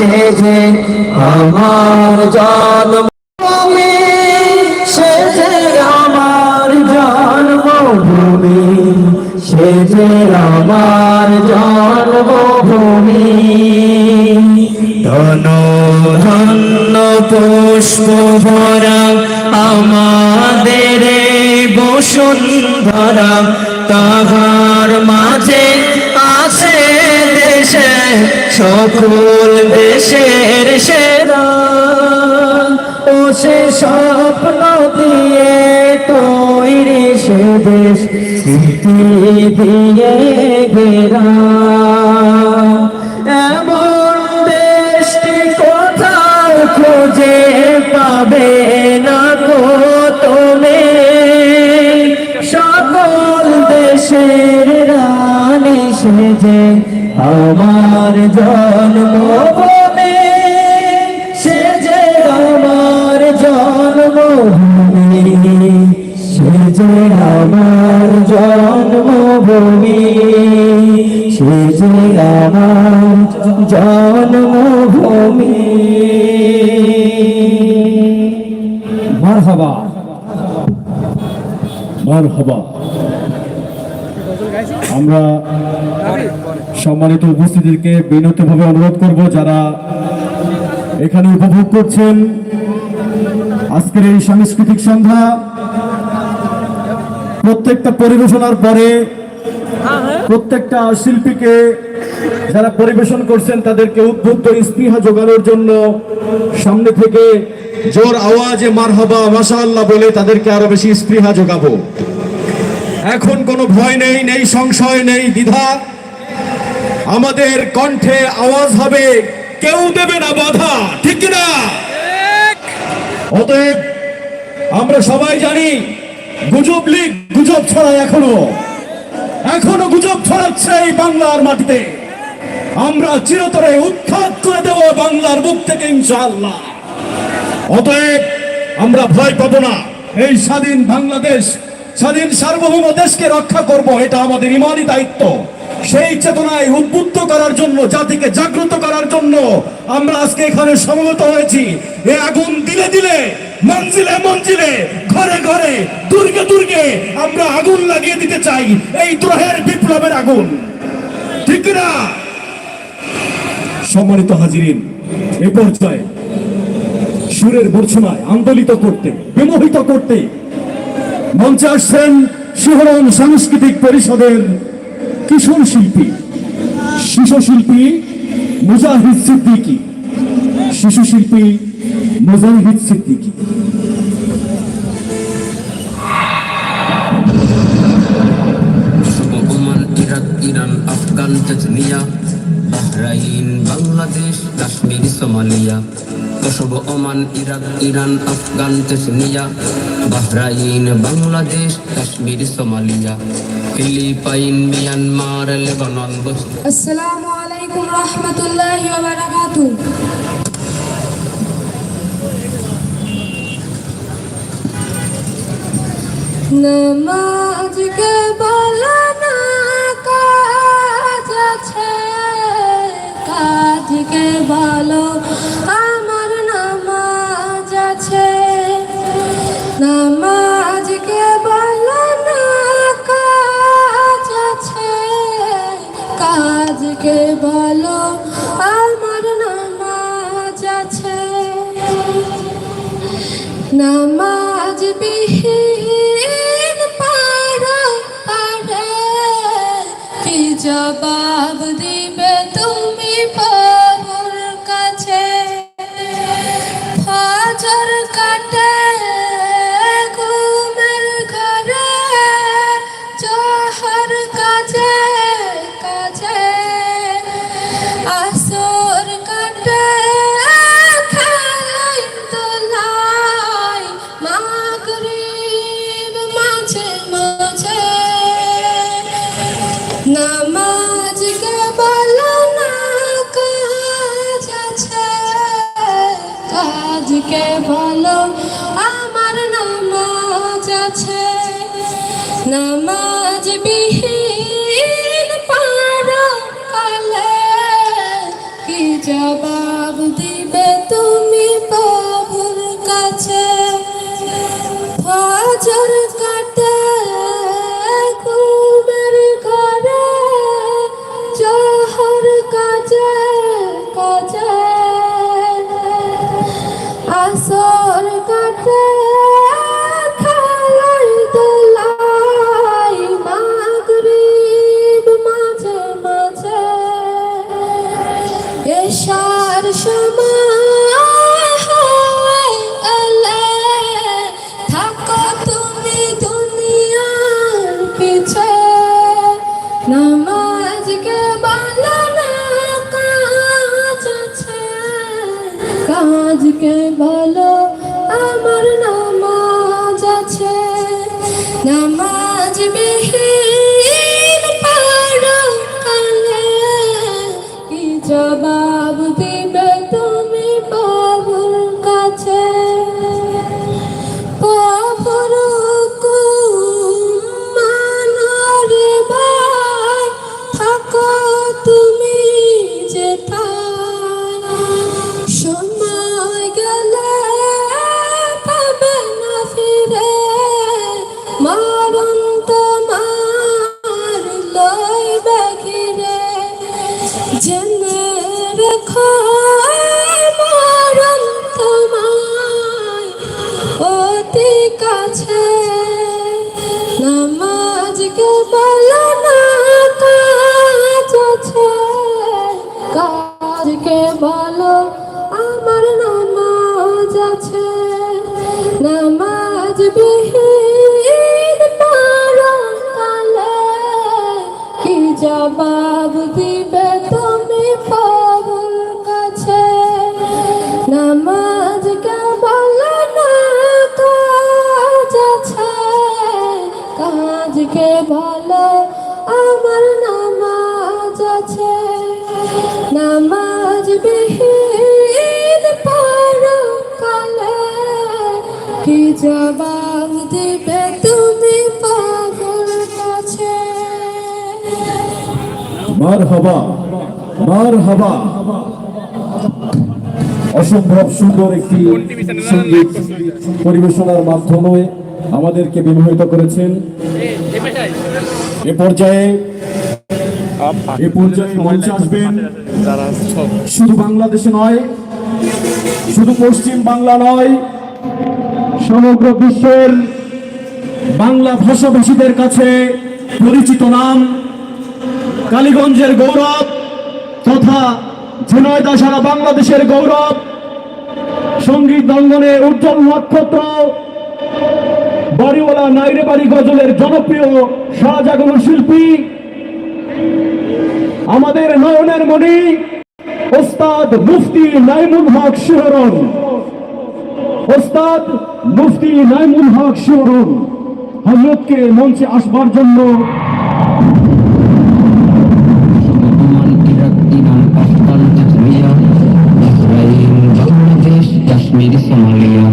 সেজে আমার জন্মভূমি সেজে আমার জন্মভূমি সেজে আমার জন্মভূমি ধন ধন্য পুষ্প ভরা আমাদের বসুন্ধরা, তাহার মাঝে সকল দেশের সেরা। ও সে স্বপ্ন দিয়ে তৈরি সে দেশ দিয়ে জন্মভূমি সেজে আমার জন্মভূমি সেজে আমার জন্মভূমি সেজে আমার জন্মভূমি মারহাবা। মারহাবা। আমরা সম্মানিত উপস্থিতিকে বিনীতভাবে অনুরোধ করব যারা এখানে উপভোগ করছেন। আজকের এই সাংস্কৃতিক সন্ধ্যা প্রত্যেকটা পরিবেশনার পরে প্রত্যেকটা শিল্পীকে যারা পরিবেশন করছেন তাদেরকে উদ্বুদ্ধ স্পৃহা জোগানোর জন্য সামনে থেকে জোর আওয়াজে মারহাবা, মাশাআল্লাহ বলে তাদেরকে আরও বেশি স্পৃহা জোগাবো এখন কোনো ভয় নেই নেই সংশয়, নেই দ্বিধা। আমাদের কণ্ঠে আওয়াজ হবে কেউ দেবে না বাধা ঠিক না অতএব আমরা সবাই জানি গুজব লিগ গুজব ছড়ায় এখনও। এখনও গুজব ছড়াচ্ছে এই বাংলার মাটিতে। আমরা চিরতরে উৎখাত করে দেব বাংলার বুক থেকে ইনশাআল্লাহ। অতএব আমরা ভয় পাবো না। এই স্বাধীন বাংলাদেশ স্বাধীন সার্বভৌম দেশকে রক্ষা করব, এটা আমাদের ইমানি দায়িত্ব। সেই চেতনায় উদ্বুদ্ধ করার জন্য, জাতিকে জাগ্রত করার জন্য আমরা আজকে এখানে সমবেত হয়েছি। এ আগুন দিলে দিলে, মঞ্জিলে মঞ্জিলে, ঘরে ঘরে, দুর্গে দুর্গে আমরা আগুন লাগিয়ে দিতে চাই। এই দ্রোহের বিপ্লবের আগুন। ঠিক না সম্মানিত হাজিরিন, এ পর্যায়ে সুরের মূর্ছনায় আন্দোলিত করতে, বিমোহিত করতে মঞ্চে আসছেন শিহরণ সাংস্কৃতিক পরিষদের কিশোর শিল্পী। শিশু শিল্পী মুজাহিদ সিদ্দিকী। শিশু শিল্পী Mujahid Siddiqui. Oman Iraq Israel, Bangladesh, Kashmir, Somalia কসব Oman, Iraq, Iran, Afghan, তেসনিয়া, Bahrain, Bangladesh, Kashmir, Somalia, Philippine, Myanmar, Lebanon আসসালামু আলাইকুম রহমতুল্লাহি ওয়া বারাকাতুহু। नमाज के बाला বলো আমার নামাজ আছে। নামাজ বিহীন পাড়া পাড়ে কি জবাব দিবে তুমি প্রভুর কাজকে বলো আমার নামাজ আছে। নামাজ বিহীন পারো কালে কি জবাব নামাজ বিহীন জবাব দিবে তুমি পাগল কাছে। মার হবা মার হবা অসম্ভব সুন্দর একটি সংগীত পরিবেশনার মাধ্যমে আমাদেরকে বিমোহিত করেছেন। এ পর্যায়ে এ পর্যায়ে মঞ্চে আসবেন। শুধু বাংলাদেশে নয়, শুধু পশ্চিম বাংলা নয় সমগ্র বিশ্বের বাংলা ভাষাভাষীদের কাছে পরিচিত নাম কালীগঞ্জের গৌরব তথা ঝিনাইদহ সারা বাংলাদেশের গৌরব। সংগীত অঙ্গনে উজ্জ্বল নক্ষত্র। বাড়িওয়ালা নাইরে বাড়ি গজলের জনপ্রিয় সাজাগর শিল্পী। আমাদের নয়নের মণি, ওস্তাদ মুফতি নাইমুল হক শিহরণ। ওস্তাদ মুফতি নাইমুল হক শিহরণ হজরতকে মঞ্চে আসবার জন্য। ওমান ইরাক ইরান আফগান তাজমিয়া বাহরাইন বাংলাদেশ, কাশ্মীর, সোমালিয়া।